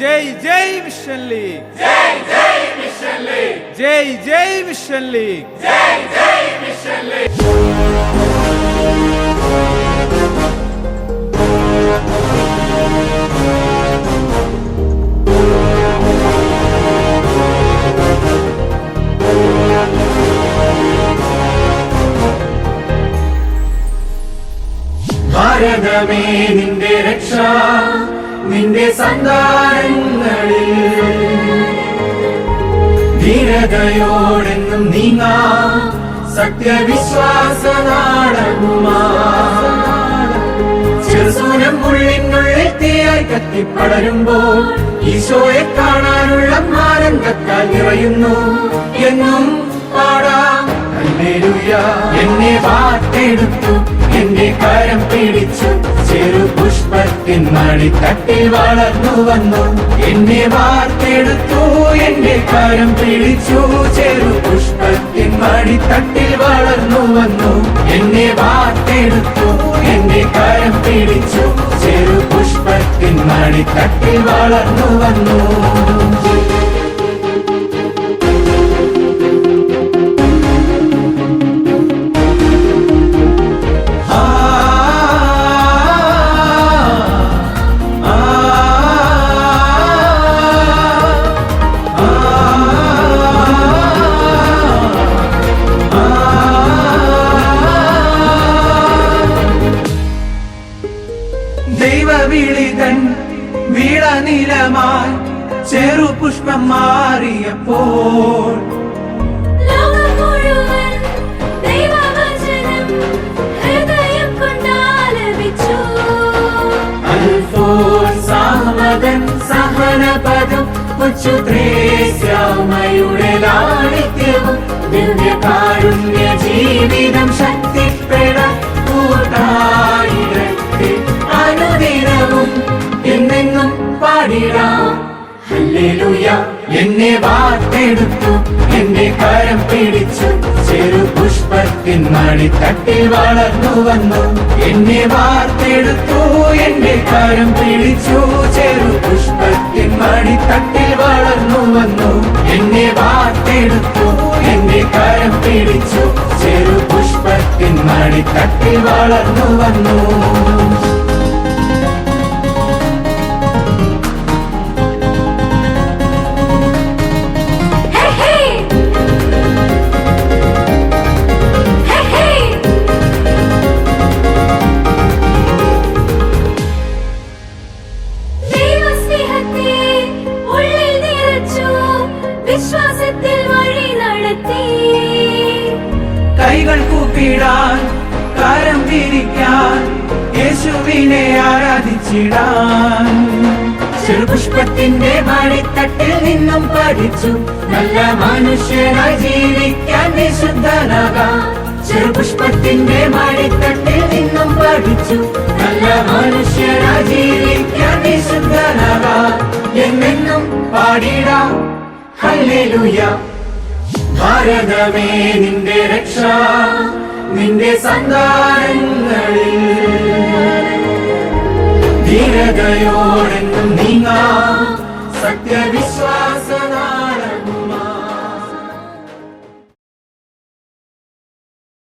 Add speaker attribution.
Speaker 1: ജയ് ജയ് mission league. ജയ് ജയ് മിഷൻ ലീഗ്. ജയ് ജയ് മിഷൻ ലീഗ്.
Speaker 2: ഭാരതമേ നിന്റെ രക്ഷ നിന്റെ സന്താനങ്ങളിൽ. ധീരതയോടെന്നും നീങ്ങാ സത്യവിശ്വാസ ചെറുസൂനം ഉള്ളിനുള്ളിൽ തീയായി കത്തിപ്പടരുമ്പോൾ ഈശോയെ കാണാനുള്ള ആനന്ദത്താൽ നിറയുന്നു. എന്നും പാടാം. എന്നെ വാർത്തെടുത്തു എന്റെ കരം പിടിച്ചു. പുഷ്പത്തിൻ തട്ടി വളർന്നു വന്നു. എന്നെ വാർത്തെടുത്തു എന്റെ കരം പിടിച്ചു. ചെറു പുഷ്പത്തിൻ മണി മണിത്തട്ടിൽ വളർന്നു വന്നു. എന്നെ വാർത്തെടുത്തു എന്റെ കരം പിടിച്ചു. ചെറു പുഷ്പത്തിൻ മണി മണിത്തട്ടിൽ വളർന്നു വന്നു. ദൈവവിളിതൻ വീളനിലമായി ചെറുപുഷ്പം മാറിയപ്പോൾ. സഹനപദം കൊച്ചു ദൈവവചനം എന്നെ വാർത്തെടുത്തു. എന്റെ കരം പിടിച്ചു. ചെറു പുഷ്പത്തിൻ മണി തട്ടി വളർന്നു വന്നു. എന്നെ വാർത്തെടുത്തു. എന്റെ കരം പിടിച്ചു. ചെറു പുഷ്പത്തിൻ മണി തട്ടി വളർന്നു വന്നു. എന്നെ വാർത്തെടുത്തു. എന്റെ കരം പിടിച്ചു. ചെറു പുഷ്പത്തിൻ മണി തട്ടി വളർന്നു വന്നു. കൂപ്പിടാൻ കരം തിരിക്കാൻ യേശുവിനെ ആരാധിച്ചിടാൻ. ചെറുപുഷ്പത്തിന്റെ മണിത്തട്ടിൽ നിന്നും പഠിച്ചു നല്ല മനുഷ്യനായി ജീവിക്കാൻ വിശുദ്ധനാകാം. ചെറുപുഷ്പത്തിന്റെ മണിത്തട്ടിൽ നിന്നും പഠിച്ചു നല്ല മനുഷ്യനായി ജീവിക്കാൻ വിശുദ്ധനാകാം. എന്നെന്നും പാടിടാം ഹല്ലേലൂയ. ഭാരതമേ നിന്റെ രക്ഷ. സന്താനങ്ങളിൽ. ധീരതയോടെന്നും നീങ്ങാ